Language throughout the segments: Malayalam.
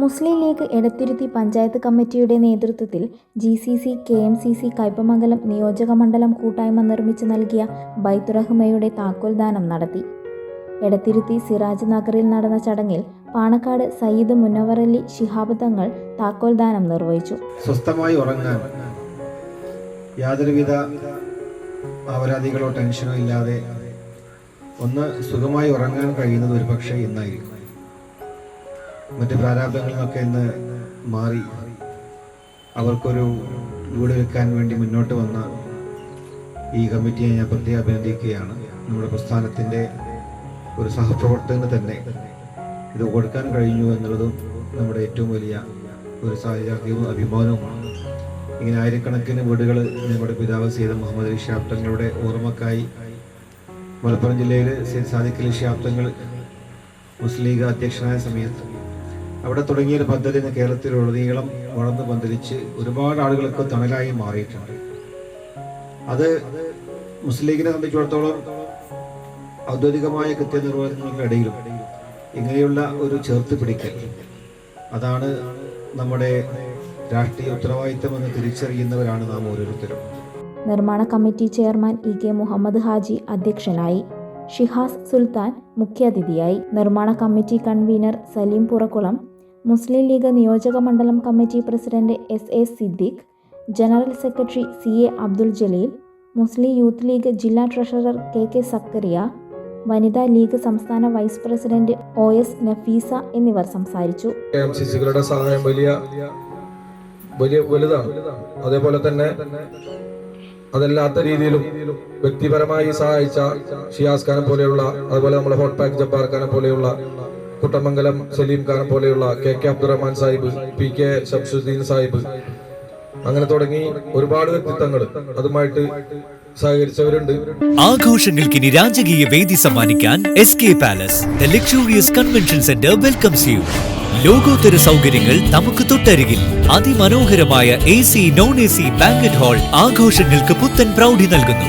മുസ്ലിം ലീഗ് എടത്തിരുത്തി പഞ്ചായത്ത് കമ്മിറ്റിയുടെ നേതൃത്വത്തിൽ G C C K M C C Kaipamangalam നിയോജകമണ്ഡലം കൂട്ടായ്മ നിർമ്മിച്ചു നൽകിയ ബൈത്തുറഹ്മയുടെ താക്കോൽദാനം നടത്തി. എടത്തിരുത്തി സിറാജ് നഗറിൽ നടന്ന ചടങ്ങിൽ പാണക്കാട് സയ്യിദ് മുനവറലി ശിഹാബ് തങ്ങൾ താക്കോൽദാനം നിർവഹിച്ചു. സ്വസ്ഥമായി ഉറങ്ങാൻ യാതൊരുവിധ അപരാധികളോ ടെൻഷനോ ഇല്ലാതെ ഒന്ന് സുഖമായി ഉറങ്ങാൻ കഴിയുന്നത് ഒരുപക്ഷെ ഇന്നായിരിക്കും. മറ്റ് പ്രാരാബ്ദങ്ങളിൽ നിന്നൊക്കെ ഇന്ന് മാറി. അവർക്കൊരു വീട് വെക്കാൻ വേണ്ടി മുന്നോട്ട് വന്ന ഈ കമ്മിറ്റിയെ ഞാൻ പ്രത്യേകം അഭിനന്ദിക്കുകയാണ്. നമ്മുടെ പ്രസ്ഥാനത്തിന്റെ ഒരു സഹപ്രവർത്തകന് തന്നെ ഇത് കൊടുക്കാൻ കഴിഞ്ഞു എന്നുള്ളതും നമ്മുടെ ഏറ്റവും വലിയ ഒരു സാഹചര്യവും അഭിമാനവുമാണ്. ഇങ്ങനെ ആയിരക്കണക്കിന് വീടുകൾ നമ്മുടെ പിതാവ് സീത മുഹമ്മദ് അലി ഷാബ്ദങ്ങളുടെ ഓർമ്മക്കായി മലപ്പുറം ജില്ലയിൽ സയ്യിദ് സാദിഖ് അലി ഷാബ്ദങ്ങൾ മുസ്ലിം ലീഗ് അധ്യക്ഷനായ സമയത്ത് അവിടെ തുടങ്ങിയ ഒരു പദ്ധതി ഇന്ന് കേരളത്തിലുടനീളം വളർന്നു പന്തലിച്ച് ഒരുപാട് ആളുകൾക്ക് തണലായി മാറിയിട്ടുണ്ട്. അത് മുസ്ലിം ലീഗിനെ സംബന്ധിച്ചിടത്തോളം ഔദ്യോഗികമായ കൃത്യനിർവഹണങ്ങളുടെ ഇടയിലും ഇങ്ങനെയുള്ള ഒരു ചേർത്ത് പിടിക്കൽ അതാണ് നമ്മുടെ രാഷ്ട്രീയ ഉത്തരവാദിത്തം എന്ന് തിരിച്ചറിയുന്നവരാണ് നാം ഓരോരുത്തരും. നിർമ്മാണ committee chairman E K Muhammad Haji അധ്യക്ഷനായി. ഷിഹാസ് സുൽത്താൻ മുഖ്യാതിഥിയായി. നിർമ്മാണ കമ്മിറ്റി കൺവീനർ സലീം പുറക്കുളം മുസ്ലിം ലീഗ് നിയോജക മണ്ഡലം committee president S A Siddique general secretary C A Abdul Jaleel Muslim Youth League ജില്ലാ treasurer K K Zakariya Vanitha League സംസ്ഥാന vice president O S Nafeesa എന്നിവർ സംസാരിച്ചു. സഹായം വലിയ വലിയ വലുതാണ്. അതേപോലെ തന്നെ അതല്ലാത്ത രീതിയിലും വ്യക്തിപരമായി സഹായിച്ച ഷിയാസ് ഖാനെ പോലെയുള്ള അതുപോലെ നമ്മുടെ ഹോട്ട് പാക്ക് ജബ്ബാർ ഖാനെ പോലെയുള്ള കുട്ടമംഗലം സലീം ഖാൻ പോലെയുള്ള K K Abdurahman Sahib P K Shamsuddeen Sahib. അങ്ങനെ തുടങ്ങി ഒരുപാട് വ്യക്തിത്വങ്ങൾ അതുമായിട്ട് സഹകരിച്ചവരുണ്ട്. ആഘോഷങ്ങൾക്കിനി രാജകീയ വേദി സമ്മാനിക്കാൻ S K palace the luxurious convention centre welcomes you ലോകോത്തര സൗകര്യങ്ങൾ നമുക്ക് തൊട്ടരികിൽ. അതിമനോഹരമായ A C non A C banquet hall ആഘോഷങ്ങൾക്ക് പുത്തൻ പ്രൗഢി നൽകുന്നു.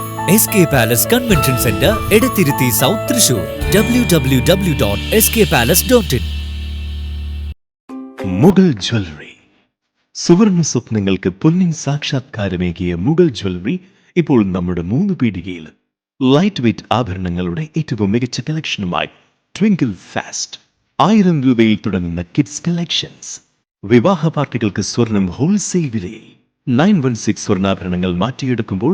S K palace convention centre Edathiruthy south Thrissur W W W dot S K palace dot in Mughal jewellery. സുവർണ സ്വപ്നങ്ങൾക്ക് പൊന്നിൻ സാക്ഷാത്കാരമേകിയ മുഗൾ ജ്വല്ലറി ഇപ്പോൾ നമ്മുടെ മൂന്ന് പീടികയിൽ. ലൈറ്റ് വെയ്റ്റ് ആഭരണങ്ങളുടെ ഏറ്റവും മികച്ച കളക്ഷനുമായി ട്വിങ്കിൾ ഫാസ്റ്റ് ആയിരം രൂപയിൽ തുടങ്ങുന്ന കിഡ്സ് കളക്ഷൻസ് വിവാഹ പാർട്ടികൾക്ക് സ്വർണം ഹോൾസെയിൽ വിലയിൽ. നയൻ വൺ സിക്സ് സ്വർണാഭരണങ്ങൾ മാറ്റിയെടുക്കുമ്പോൾ